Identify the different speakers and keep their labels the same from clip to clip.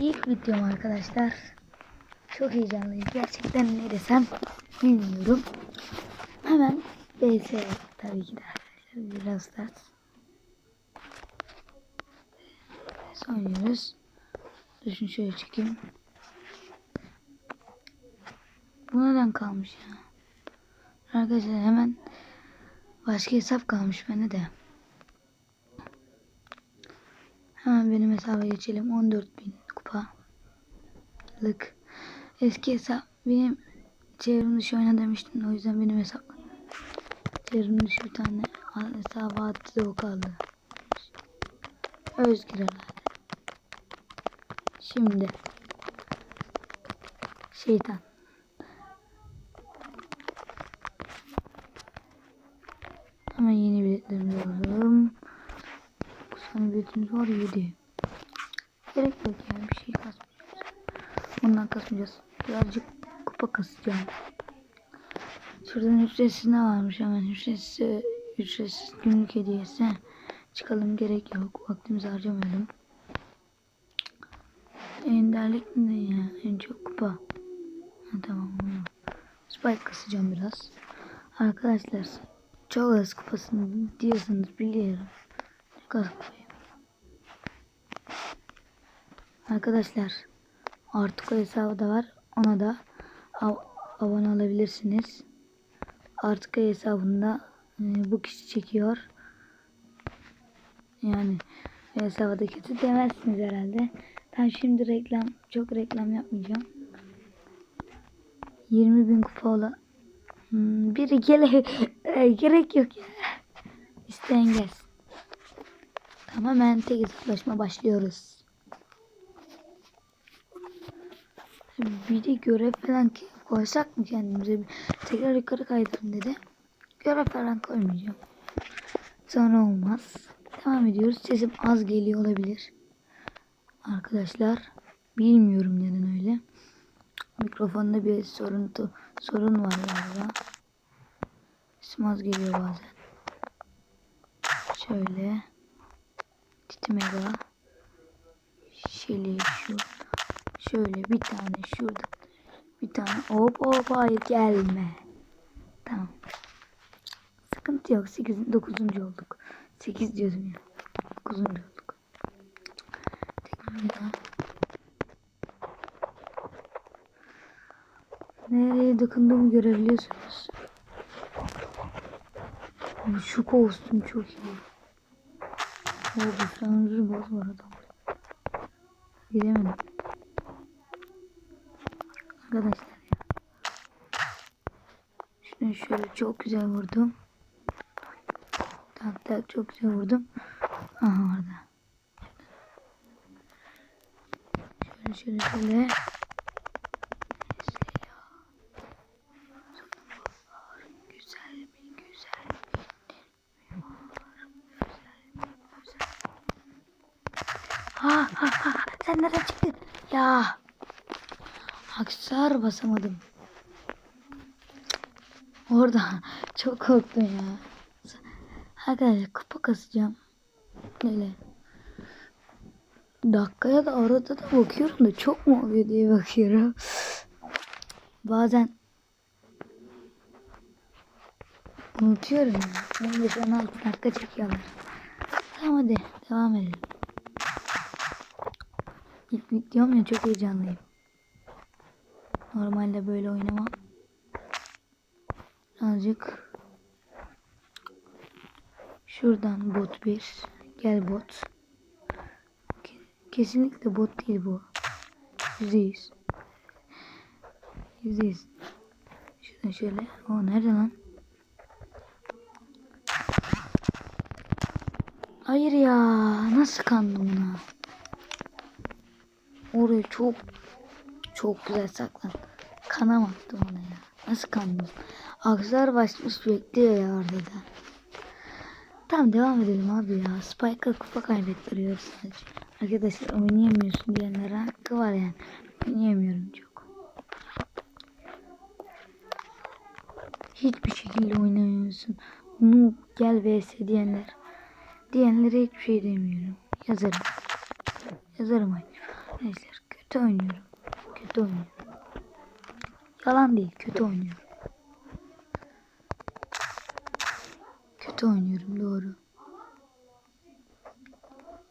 Speaker 1: İlk videom arkadaşlar. Çok heyecanlıyım. Gerçekten ne desem bilmiyorum. Hemen BS tabii ki de arkadaşlar. Biraz start. Oynuyoruz. Düşün şöyle çekeyim. Bu neden kalmış ya? Arkadaşlar hemen başka hesap kalmış bende de. Hemen benim hesaba geçelim. 14.000 kupalık. Eski hesap benim çevrim dışı oyna demiştim. O yüzden benim hesap çevrim dışı bir tane hesaba attı da o kaldı. Özgür herhalde. Şimdi şeytan. Hemen yeni biletlerimi alalım. Sene biletimiz var 7. Gerek yok yani bir şey kasmayacağız. Ondan kasmayacağız. Birazcık kupa kasacağım. Şuradan ücretsiz ne varmış hemen ücretsiz, ücretsiz günlük hediyesi. Çıkalım gerek yok. Vaktimizi harcamayalım. Enderlik ne ya? En çok kupa. Ha, tamam. Spike kasacağım biraz. Arkadaşlar çok az kupasını diyorsanız biliyorum. Çok az kupayım. Arkadaşlar artık o hesabı da var. Ona da ab abone olabilirsiniz. Artık hesabında e, bu kişi çekiyor. Yani hesabı da kötü demezsiniz herhalde. Ben şimdi reklam çok reklam yapmayacağım. 20 bin kupa olan hmm, biri gele e, gerek yok ya. İsteyen gelsin. Tamamen tek başlıyoruz. Bir de görev falan koysak mı kendimize? Tekrar yukarı kaydırın dedi. Görev falan koymayacağım. Sonra olmaz. Devam ediyoruz. Sesim az geliyor olabilir. Arkadaşlar bilmiyorum neden öyle. Mikrofonda bir sorun sorun var galiba. Sesim az geliyor bazen. Şöyle. Titi Mega. Şeli şu. Şöyle bir tane şurada. Bir tane hop hop hayır gelme. Tamam. Sıkıntı yok. 8 9. olduk. 8 diyordum ya. 9. olduk. Tekrar. Nereye dokunduğumu görebiliyorsunuz. Şu kostüm çok iyi. O bir sanrı boz var adam. Gidemedim. Arkadaşlar ya. Şunu şöyle çok güzel vurdum. Tak tak çok güzel vurdum. Aha orada. Şöyle şöyle şöyle. Ha ha ha sen nereden çıktın? Ya. Aksar basamadım. Orada çok korktum ya. Arkadaşlar kupa kasacağım. Böyle. Dakikaya da arada da bakıyorum da çok mu oluyor diye bakıyorum. Bazen unutuyorum ya. 15-16 dakika çekiyorlar. Tamam hadi devam edelim. İlk videom ya çok heyecanlıyım. Normalde böyle oynamam. Birazcık şuradan bot bir. Gel bot. Ke- Kesinlikle bot değil bu. Yüzde yüz. Yüzde yüz. Şuradan şöyle. O nerede lan? Hayır ya. Nasıl kandım buna? Oraya çok çok güzel saklan. Kanamadım ona ya. Nasıl kandım? Aksar başmış bekliyor ya orada da. Tamam devam edelim abi ya. Spike'a kupa kaybettiriyoruz sadece. Arkadaşlar oynayamıyorsun diyenlere hakkı var yani. Oynayamıyorum çok. Hiçbir şekilde oynamıyorsun. Noob gel vs diyenler. Diyenlere hiçbir şey demiyorum. Yazarım. Yazarım. Arkadaşlar kötü oynuyorum. Kötü oynuyorum. Yalan değil kötü oynuyorum. Kötü oynuyorum doğru.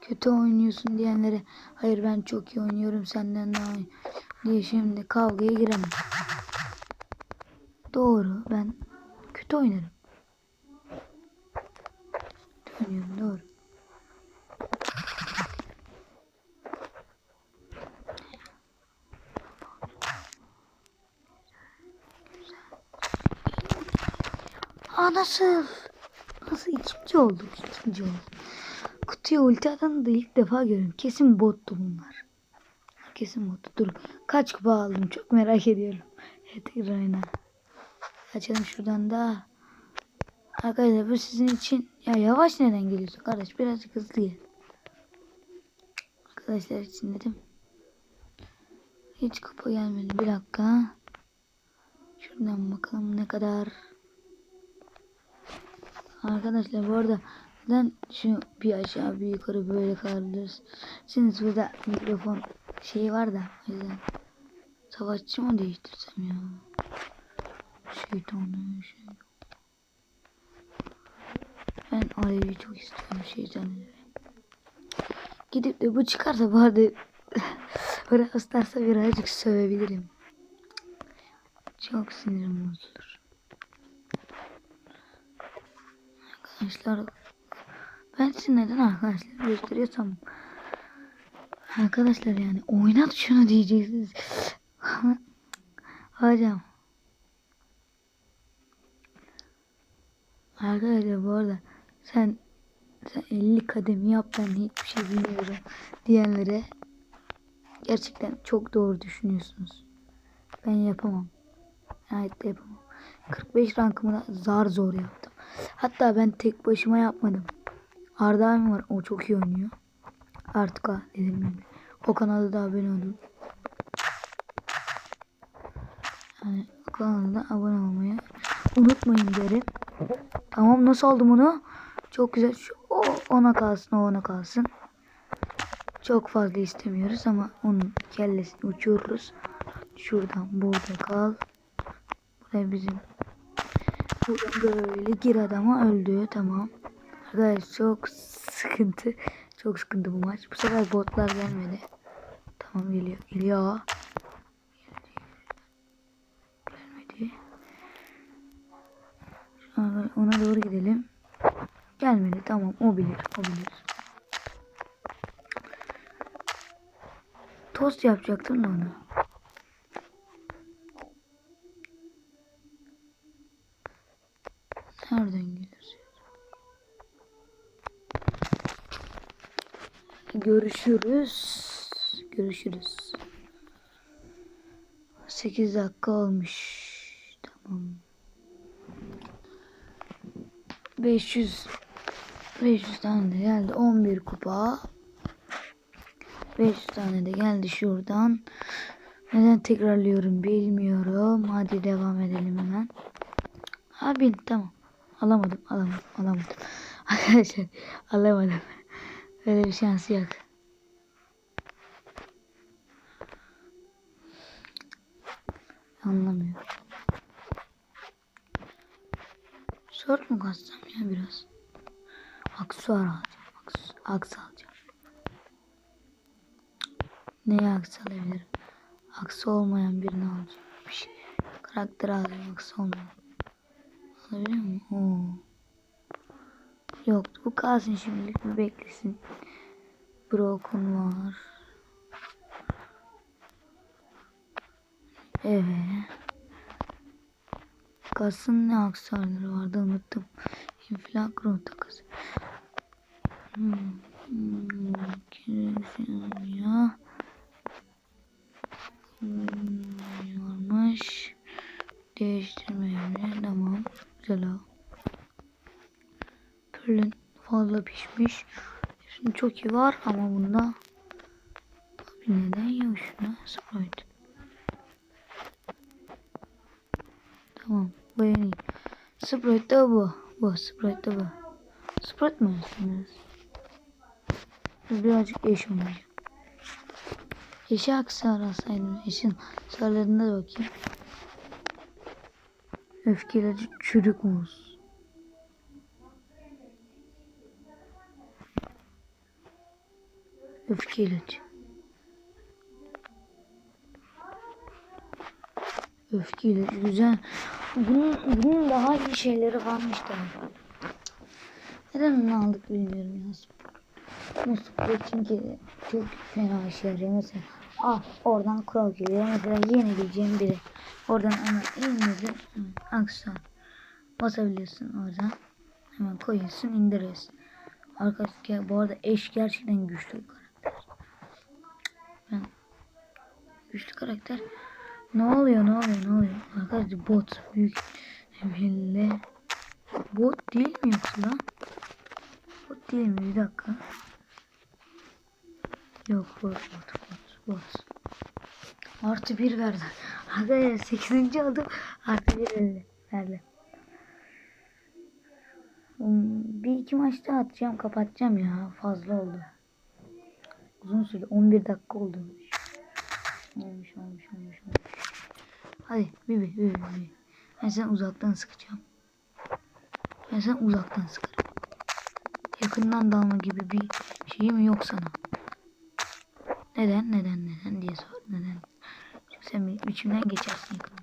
Speaker 1: Kötü oynuyorsun diyenlere hayır ben çok iyi oynuyorum senden daha iyi diye şimdi kavgaya giremem. Doğru ben kötü oynarım. Kötü oynuyorum doğru. Nasıl? Nasıl ikinci olduk? ikinci olduk. Kutuya ulti atanı da ilk defa görüyorum. Kesin bottu bunlar. Kesin bottu. Dur. Kaç kupa aldım çok merak ediyorum. Evet oyna. Açalım şuradan da. Arkadaşlar bu sizin için. Ya yavaş neden geliyorsun kardeş? Birazcık hızlı gel. Arkadaşlar için dedim. Hiç kupa gelmedi. Bir dakika. Şuradan bakalım ne kadar. Arkadaşlar bu arada neden şu bir aşağı bir yukarı böyle kaldırırız. Şimdi burada mikrofon şeyi var da o yüzden savaşçı mı değiştirsem ya? Şeytanı şey. Ben Alevi çok istiyorum şeytanı. Gidip de bu çıkarsa bu arada Brawl Stars'a birazcık sövebilirim. Çok sinirim bozulur. Arkadaşlar ben size neden arkadaşlar gösteriyorsam Arkadaşlar yani oynat şunu diyeceksiniz. Hocam. Arkadaşlar bu arada sen sen 50 kademi yap ben hiçbir şey bilmiyorum diyenlere gerçekten çok doğru düşünüyorsunuz. Ben yapamam. Hayatta yapamam. 45 rankımı da zar zor yaptım. Hatta ben tek başıma yapmadım. Arda abim var. O çok iyi oynuyor. Artık dedim ben. O kanalda da abone olun. Yani kanalda abone olmayı unutmayın derim. Tamam nasıl aldım onu? Çok güzel. Şu, o ona kalsın o ona kalsın. Çok fazla istemiyoruz ama onun kellesini uçururuz. Şuradan burada kal. Buraya bizim böyle gir adama öldü. Tamam. Arkadaşlar çok sıkıntı. Çok sıkıntı bu maç. Bu sefer botlar gelmedi. Tamam geliyor. Geliyor. Gelmedi. Ona doğru gidelim. Gelmedi. Tamam o bilir. O bilir. Tost yapacaktım onu. Görüşürüz. Görüşürüz. 8 dakika olmuş. Tamam. 500 500 tane de geldi. 11 kupa. 500 tane de geldi şuradan. Neden tekrarlıyorum bilmiyorum. Hadi devam edelim hemen. Abi tamam. Alamadım, alamadım, alamadım. Arkadaşlar alamadım. Öyle bir şansı yok. Anlamıyorum. Sor mu katsam ya biraz? Aksuar alacağım. Aks, aks alacağım. Neye aks alabilirim? Aksı olmayan birini alacağım. Bir şey. Karakter alacağım aksı olmayan. Alabiliyor muyum? Oo. Yok bu kalsın şimdilik bir beklesin. Broken var. Evet. Kasın ne aksarları vardı unuttum. İnflakron takası. Hmm. Hmm. Ya. Hmm. Varmış. Değiştirme evine. Tamam. Güzel o. fazla pişmiş. Şimdi çok iyi var ama bunda bir neden yok şuna. Sprite. Tamam. Bu en iyi. Sprite de bu. Bu Sprite de bu. Sprite mi olsunuz? Birazcık eş olmayacak. Eşi Aksar alsaydım. Eşin sarılarında da bakayım. Öfkeleri çürük muz. Öfke ilacı. Öfke ilacı güzel. Bunun, bunun daha iyi şeyleri varmış da. Neden onu aldık bilmiyorum ya. Muslukla çünkü çok fena işe yarıyor. Mesela ah oradan kural geliyor. Mesela yeni bileceğim biri. Oradan ama inmedi. Aksa. Basabiliyorsun oradan. Hemen koyuyorsun indiriyorsun. Arkadaşlar bu arada eş gerçekten güçlü bir karakter. Ben güçlü karakter. Ne oluyor ne oluyor ne oluyor? Arkadaşlar bot büyük belli. Bot değil mi yoksa lan? Bot değil mi? Bir dakika. Yok bot bot bot bot. Artı bir verdi. Arkadaşlar 8. aldım. Artı bir verdi. verdi. Bir iki maç daha atacağım kapatacağım ya. Fazla oldu. Uzun süre 11 dakika oldu. Olmuş olmuş olmuş olmuş. Hadi bir bir bir bir. Ben sen uzaktan sıkacağım. Ben sen uzaktan sıkarım. Yakından dalma gibi bir şeyim yok sana. Neden neden neden diye sor. Neden? Çünkü sen içimden geçersin yakında.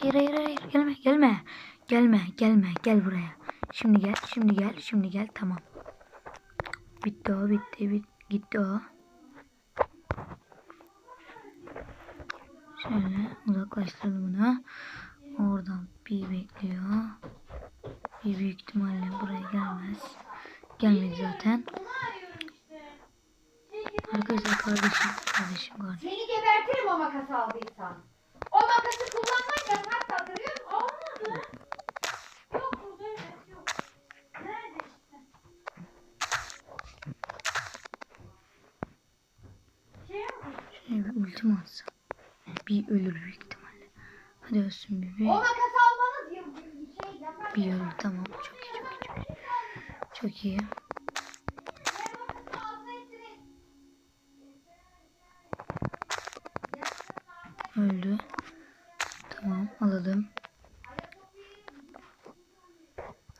Speaker 1: Hayır hayır hayır gelme gelme. Gelme gelme gel buraya. Şimdi gel şimdi gel şimdi gel tamam. Bitti o bitti bit gitti o. Şöyle uzaklaştırdım bunu. Oradan bir bekliyor. Bir büyük ihtimalle buraya gelmez. Gelmedi zaten. Arkadaşlar kardeşim kardeşim kardeşim.
Speaker 2: Seni gebertirim o makası aldıysan. O makası kullanmak yasak hatırlıyor musun? Olmadı. Yok burada evet yok. Nerede işte? Şey mi?
Speaker 1: Şöyle bir ultim atsam. Bir ölür büyük ihtimalle. Hadi ölsün bir bir.
Speaker 2: Ya şey.
Speaker 1: Bir öldü tamam. Çok iyi çok iyi çok iyi. Öldü. Tamam alalım.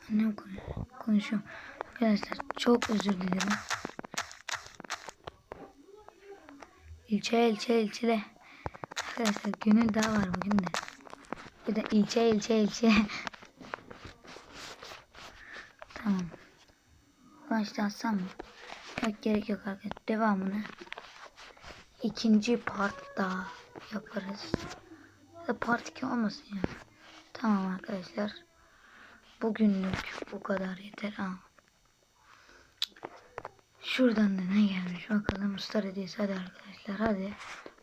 Speaker 1: Annem konuş konuşuyor. Arkadaşlar çok özür dilerim. İlçe ilçe ilçele. Arkadaşlar gönül daha var bugün de. Bir de ilçe ilçe ilçe. tamam. Başlatsam mı? Yok gerek yok arkadaşlar. Devamını ikinci partta yaparız. Ya da part 2 olmasın ya. Tamam arkadaşlar. Bugünlük bu kadar yeter. Ha. Şuradan da ne gelmiş bakalım. Star hediyesi hadi arkadaşlar hadi.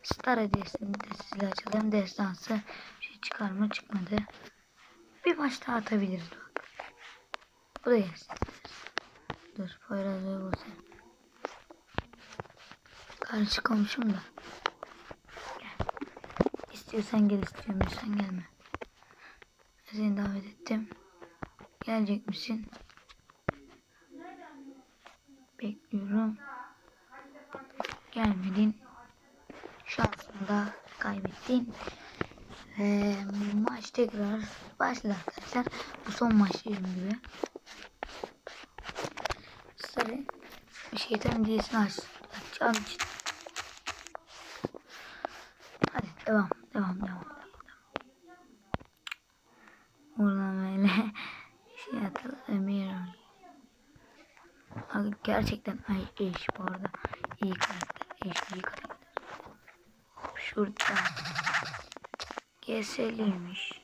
Speaker 1: Star hediyesini de sizle açalım. Destansı şey çıkar mı çıkmadı. Bir maç daha atabiliriz bak. Bu da gelsin. Dur Poyraz ve Buse. Karşı komşum da. Gel. İstiyorsan gel istiyorsan gelme. Seni davet ettim. Gelecek misin? Bekliyorum. Gelmedin. Şansını da kaybettin. Ve maç tekrar başladı arkadaşlar. Bu son maç gibi. Sarı şeytan hediyesini aç. Açacağım için. Hadi devam devam devam. Buradan böyle şey atalım. Gerçekten ay eş bu arada iyi karakter. Eş iyi karakter. Şurada GS'liymiş.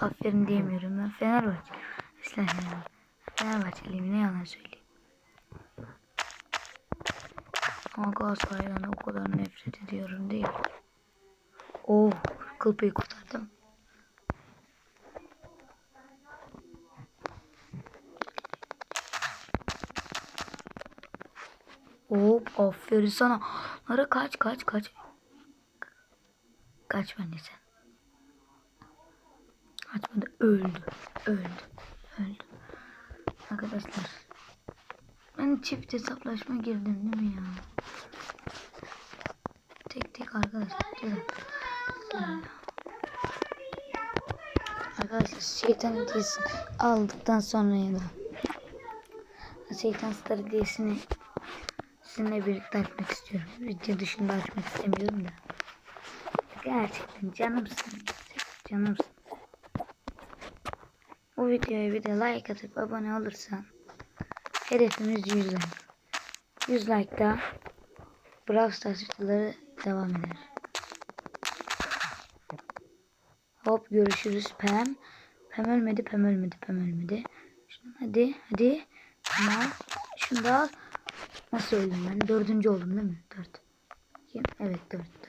Speaker 1: Aferin diyemiyorum ben. Fenerbahçe. Aslan Fenerbahçe. Fenerbahçeliyim ne yalan söyleyeyim. Ama Galatasaray'dan o kadar nefret ediyorum değil. Oh, kılpayı kurtardım. Hop aferin sana. Nara kaç kaç kaç. Kaç bence sen. Kaçmadı öldü. Öldü. Öldü. Arkadaşlar. Ben çift hesaplaşma girdim değil mi ya? Tek tek arkadaşlar. Arkadaşlar şeytan hediyesini aldıktan sonra ya da şeytan star hediyesini sizinle birlikte açmak istiyorum. Video dışında açmak istemiyorum da. Gerçekten canımsın. Canımsın. Bu videoya bir de like atıp abone olursan hedefimiz 100 like. 100 like da Brawl Stars videoları devam eder. Hop görüşürüz Pem. Pem ölmedi, Pem ölmedi, Pem ölmedi. Şunu hadi, hadi. Tamam. Şunu da al. Nasıl öldüm ben? Dördüncü oldum değil mi? Dört. Evet dört.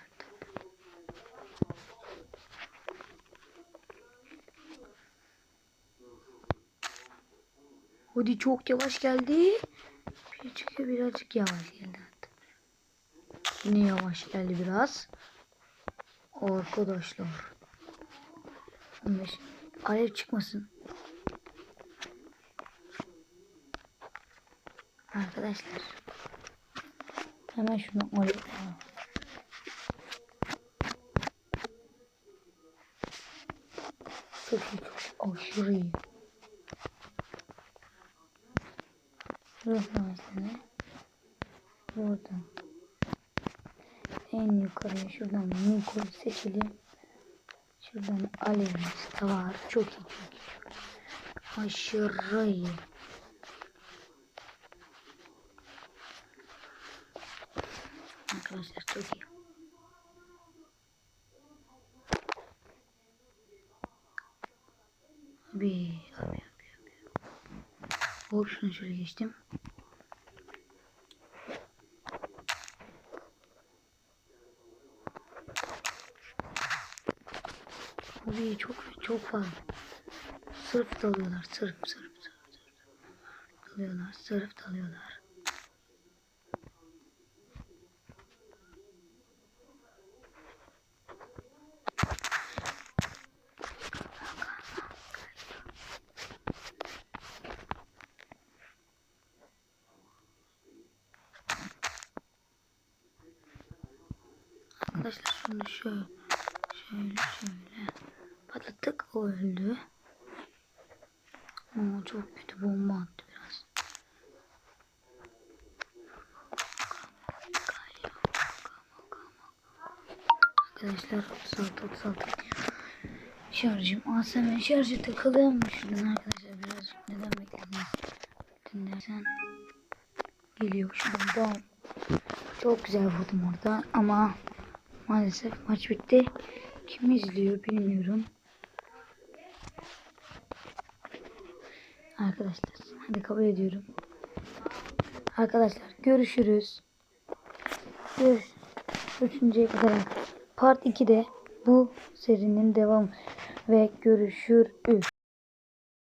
Speaker 1: Hadi çok yavaş geldi. Çıkıyor birazcık yavaş geldi hatta. Yine yavaş geldi biraz. Arkadaşlar. 15. Alev çıkmasın. Arkadaşlar. Hemen şunu alev. Çok iyi aşırı iyi. Niko'yu seçelim. Şuradan alevimiz de var. Çok iyi çok iyi. Çok iyi. Aşırı iyi. Arkadaşlar çok iyi. Abi abi abi abi. Hop şunu şöyle geçtim. Abi çok çok fazla. Sırf dalıyorlar. Sırf sırf sırf. sırf. Dalıyorlar. Sırf dalıyorlar. Arkadaşlar şunu şöyle şöyle şöyle. Patlattık o öldü. Ama çok kötü bomba attı biraz. Arkadaşlar 36 36 şarjım ASM şarjı takılıyormuş arkadaşlar? Birazcık neden beklediniz? Dinlersen geliyor. Şuradan. Bam çok güzel vurdum orada ama maalesef maç bitti kim izliyor bilmiyorum Arkadaşlar hadi kabul ediyorum. Arkadaşlar görüşürüz. Görüş. Kadar part 2'de bu serinin devamı ve görüşürüz.